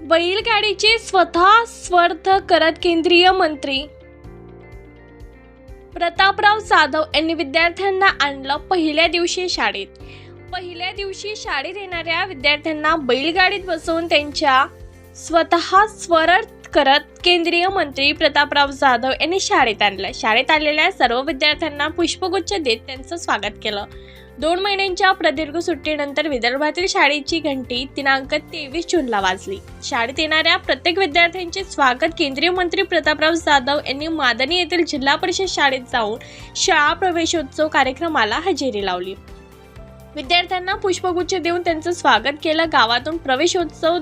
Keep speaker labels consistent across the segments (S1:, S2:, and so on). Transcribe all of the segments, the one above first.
S1: बैलगाडीचे स्वतः स्वर्थ करत केंद्रीय मंत्री. प्रतापराव जाधव यांनी विद्यार्थ्यांना आणलं पहिल्या दिवशी शाळेत. पहिल्या दिवशी शाळेत येणाऱ्या विद्यार्थ्यांना बैलगाडीत बसवून त्यांच्या स्वतः स्वरथ करत केंद्रीय मंत्री प्रतापराव जाधव यांनी शाळेत आणलं. शाळेत आलेल्या सर्व विद्यार्थ्यांना पुष्पगुच्छ देत त्यांचं स्वागत केलं. दोन महिन्यांच्या प्रदीर्घ सुट्टीनंतर विदर्भातील शाळेची घंटी दिनांक तेवीस जूनला वाजली. शाळेत येणाऱ्या प्रत्येक विद्यार्थ्यांचे स्वागत केंद्रीय मंत्री प्रतापराव जाधव यांनी मादनी येथील जिल्हा परिषद शाळेत जाऊन शाळा प्रवेशोत्सव कार्यक्रमाला हजेरी लावली. विद्यार्थ्यांना पुष्पगुच्छ देऊन त्यांचं स्वागत केलं. गावातून प्रवेशोत्सव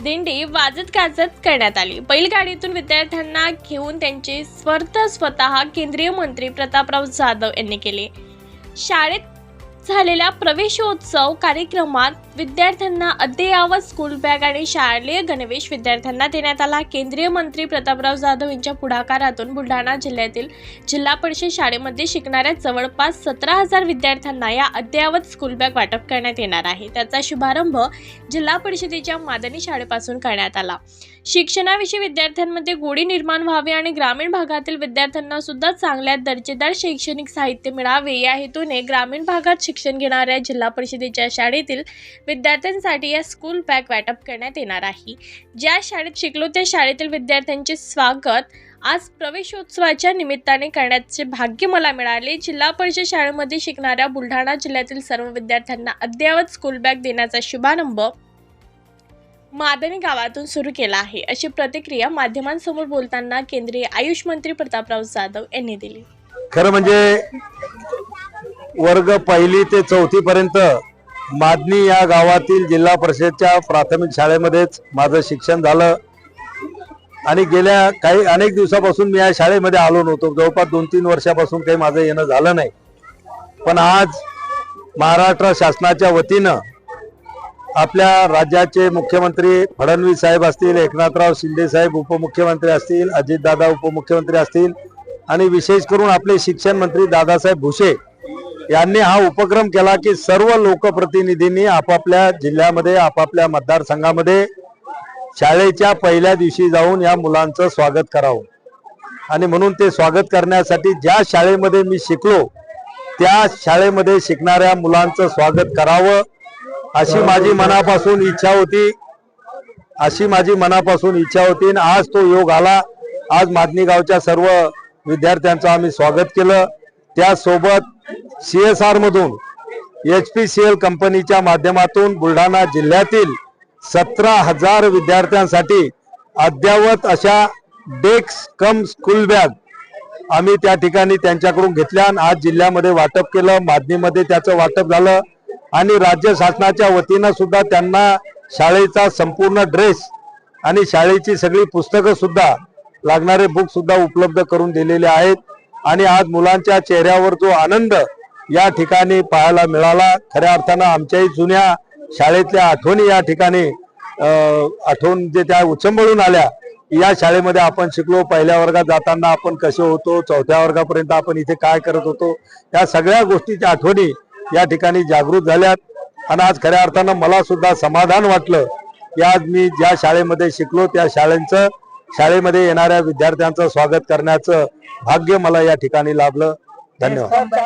S1: दिंडी वाजत गाजत करण्यात आली. बैलगाडीतून विद्यार्थ्यांना घेऊन त्यांचे स्वर्थ स्वतः केंद्रीय मंत्री प्रतापराव जाधव यांनी केले. शाळेत झालेल्या प्रवेशोत्सव कार्यक्रमात विद्यार्थ्यांना अद्ययावत स्कूल बॅग आणि शालेय गणवेश विद्यार्थ्यांना देण्यात आला. केंद्रीय मंत्री प्रतापराव जाधव यांच्या पुढाकारातून बुलढाणा जिल्ह्यातील जिल्हा परिषद शाळेमध्ये शिकणाऱ्या जवळपास सतरा हजार विद्यार्थ्यांना या अद्ययावत स्कूल बॅग वाटप करण्यात येणार आहे. त्याचा शुभारंभ जिल्हा परिषदेच्या मादनी शाळेपासून करण्यात आला. शिक्षणाविषयी विद्यार्थ्यांमध्ये गोडी निर्माण व्हावी आणि ग्रामीण भागातील विद्यार्थ्यांना सुद्धा चांगल्या दर्जेदार शैक्षणिक साहित्य मिळावे या हेतूने ग्रामीण भागात शिक्षण घेणाऱ्या जिल्हा परिषदेच्या शाळेतील विद्यार्थ्यांसाठी या स्कूल बॅग वाटप करण्यात येणार आहे. ज्या शाळेत शिकलो त्या शाळेतील विद्यार्थ्यांचे स्वागत आज प्रवेशोत्सवाच्या निमित्ताने करण्याचे भाग्य मला मिळाले. जिल्हा परिषद शाळेमध्ये शिकणाऱ्या बुलढाणा जिल्ह्यातील सर्व विद्यार्थ्यांना अद्ययावत स्कूल बॅग देण्याचा शुभारंभ मादनी गावातून सुरू केला आहे. अशी प्रतिक्रिया माध्यमांसमोर बोलताना केंद्रीय आयुष मंत्री प्रतापराव जाधव यांनी दिली.
S2: खरं म्हणजे वर्ग पहिली ते चौथी पर्यंत मादनी या गावातील जिल्हा परिषदच्या प्राथमिक शाळेमध्येच माझं शिक्षण झालं. आणि गेल्या काही अनेक दिवसापासून मी या शाळेमध्ये आलो नव्हतो. जवळपास दोन तीन वर्षापासून काही माझं येणं झालं नाही. पण आज महाराष्ट्र शासनाच्या वतीनं आपल्या राज्याचे मुख्यमंत्री फडणवीस साहेब असतील एकनाथराव शिंदे साहेब उपमुख्यमंत्री असतील अजितदादा उपमुख्यमंत्री असतील आणि विशेष करून आपले शिक्षण मंत्री दादासाहेब भुसे यांनी हा उपक्रम केला की सर्व लोकप्रतिनिधींनी आपापल्या जिल्ह्यामध्ये आपापल्या मतदारसंघामध्ये शाळेच्या पहिल्या दिवशी जाऊन या मुलांचं स्वागत करावं. आणि म्हणून ते स्वागत करण्यासाठी ज्या शाळेमध्ये मी शिकलो त्या शाळेमध्ये शिकणाऱ्या मुलांचं स्वागत करावं अशी माझी मनापासून इच्छा होती. अशी माझी मनापासून इच्छा होती आणि आज तो योग आला. आज मादनी गावच्या सर्व विद्यार्थ्यांचं आम्ही स्वागत केलं. त्यासोबत सीएसआर आर मधून एच पी सी एल कंपनीच्या माध्यमातून बुलढाणा जिल्ह्यातील सतरा हजार विद्यार्थ्यांसाठी अद्ययावत अशा डेस्क कम स्कूल बॅग आम्ही त्या ठिकाणी त्यांच्याकडून घेतल्या आणि आज जिल्ह्यामध्ये वाटप केलं माध्यमध्ये त्याचं वाटप झालं आणि राज्य शासनाच्या वतीनं सुद्धा त्यांना शाळेचा संपूर्ण ड्रेस आणि शाळेची सगळी पुस्तकं सुद्धा लागणारे बुक सुद्धा उपलब्ध करून दिलेले आहेत. आणि आज मुलांच्या चेहऱ्यावर जो आनंद या ठिकाणी पाहायला मिळाला खऱ्या अर्थानं आमच्याही जुन्या शाळेतल्या आठवणी या ठिकाणी आठवण जे त्या उचंबळून आल्या या शाळेमध्ये आपण शिकलो. पहिल्या वर्गात जाताना आपण कसे होतो चौथ्या वर्गापर्यंत आपण इथे काय करत होतो या सगळ्या गोष्टीच्या आठवणी या ठिकाणी जागृत झाल्यात. आणि आज खऱ्या अर्थानं मला सुद्धा समाधान वाटलं की आज मी ज्या शाळेमध्ये शिकलो त्या शाळेचं शाळेमध्ये येणाऱ्या विद्यार्थ्यांचं स्वागत करण्याचं भाग्य मला या ठिकाणी लाभलं. धन्यवाद.